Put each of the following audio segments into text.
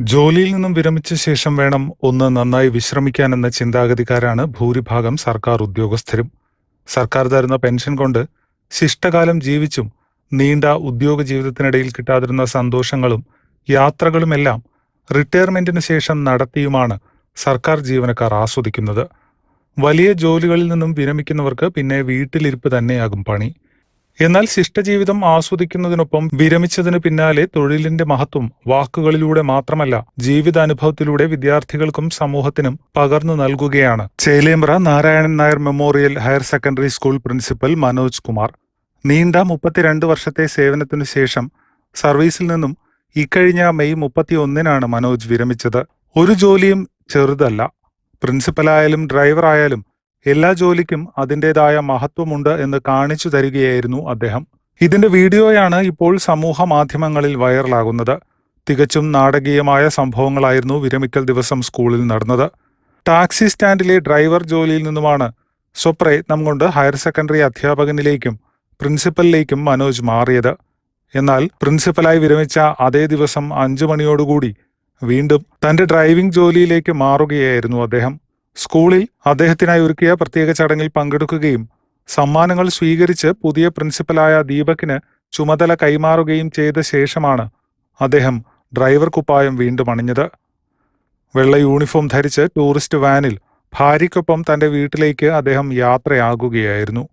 ജോലിയിൽ നിന്നും വിരമിച്ച ശേഷം വേണം ഒന്ന് നന്നായി വിശ്രമിക്കാനെന്ന ചിന്താഗതിക്കാരാണ് ഭൂരിഭാഗം സർക്കാർ ഉദ്യോഗസ്ഥരും. സർക്കാർ തരുന്ന പെൻഷൻ കൊണ്ട് ശിഷ്ടകാലം ജീവിച്ചും നീണ്ട ഉദ്യോഗ ജീവിതത്തിനിടയിൽ കിട്ടാതിരുന്ന സന്തോഷങ്ങളും യാത്രകളുമെല്ലാം റിട്ടയർമെന്റിന് ശേഷം നടത്തിയുമാണ് സർക്കാർ ജീവനക്കാർ ആസ്വദിക്കുന്നത്. വലിയ ജോലികളിൽ നിന്നും വിരമിക്കുന്നവർക്ക് പിന്നെ വീട്ടിലിരിപ്പ് തന്നെയാകും പണി. എന്നാൽ ശിഷ്ടജീവിതം ആസ്വദിക്കുന്നതിനൊപ്പം വിരമിച്ചതിന് പിന്നാലെ തൊഴിലിന്റെ മഹത്വം വാക്കുകളിലൂടെ മാത്രമല്ല ജീവിതാനുഭവത്തിലൂടെ വിദ്യാർത്ഥികൾക്കും സമൂഹത്തിനും പകർന്നു നൽകുകയാണ്. Chelembra Narayanan Nair memorial higher secondary school principal Manoj Kumar. നീണ്ട മുപ്പത്തിരണ്ട് വർഷത്തെ സേവനത്തിനു ശേഷം സർവീസിൽ നിന്നും ഇക്കഴിഞ്ഞ മെയ് മുപ്പത്തിയൊന്നിനാണ് മനോജ് വിരമിച്ചത്. ഒരു ജോലിയും ചെറുതല്ല. പ്രിൻസിപ്പലായാലും ഡ്രൈവറായാലും എല്ലാ ജോലിക്കും അതിന്റെതായ മഹത്വമുണ്ട് എന്ന് കാണിച്ചു തരികയായിരുന്നു അദ്ദേഹം. ഇതിന്റെ വീഡിയോയാണ് ഇപ്പോൾ സമൂഹ മാധ്യമങ്ങളിൽ വൈറലാകുന്നത്. തികച്ചും നാടകീയമായ സംഭവങ്ങളായിരുന്നു വിരമിക്കൽ ദിവസം സ്കൂളിൽ നടന്നത്. ടാക്സി സ്റ്റാൻഡിലെ ഡ്രൈവർ ജോലിയിൽ നിന്നുമാണ് സ്വപ്രയത്നം കൊണ്ട് ഹയർ സെക്കൻഡറി അധ്യാപകനിലേക്കും പ്രിൻസിപ്പലിലേക്കും മനോജ് മാറിയത്. എന്നാൽ പ്രിൻസിപ്പലായി വിരമിച്ച അതേ ദിവസം അഞ്ചു മണിയോടുകൂടി വീണ്ടും തന്റെ ഡ്രൈവിംഗ് ജോലിയിലേക്ക് മാറുകയായിരുന്നു അദ്ദേഹം. സ്കൂളിൽ അദ്ദേഹത്തിനായി ഒരുക്കിയ പ്രത്യേക ചടങ്ങിൽ പങ്കെടുക്കുകയും സമ്മാനങ്ങൾ സ്വീകരിച്ച് പുതിയ പ്രിൻസിപ്പലായ ദീപകിന് ചുമതല കൈമാറുകയും ചെയ്ത ശേഷമാണ് അദ്ദേഹം ഡ്രൈവർ കുപ്പായം വീണ്ടും അണിഞ്ഞത്. വെള്ള യൂണിഫോം ധരിച്ച് ടൂറിസ്റ്റ് വാനിൽ ഭാര്യയ്ക്കൊപ്പം തന്റെ വീട്ടിലേക്ക് അദ്ദേഹം യാത്രയാകുകയായിരുന്നു.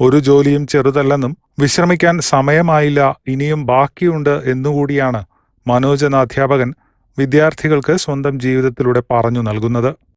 ഒരു ജോലിയും ചെറുതല്ലെന്നും വിശ്രമിക്കാൻ സമയമായില്ല ഇനിയും ബാക്കിയുണ്ട് എന്നുകൂടിയാണ് മനോജ് എന്ന അധ്യാപകൻ വിദ്യാർത്ഥികൾക്ക് സ്വന്തം ജീവിതത്തിലൂടെ പറഞ്ഞു നൽകുന്നത്.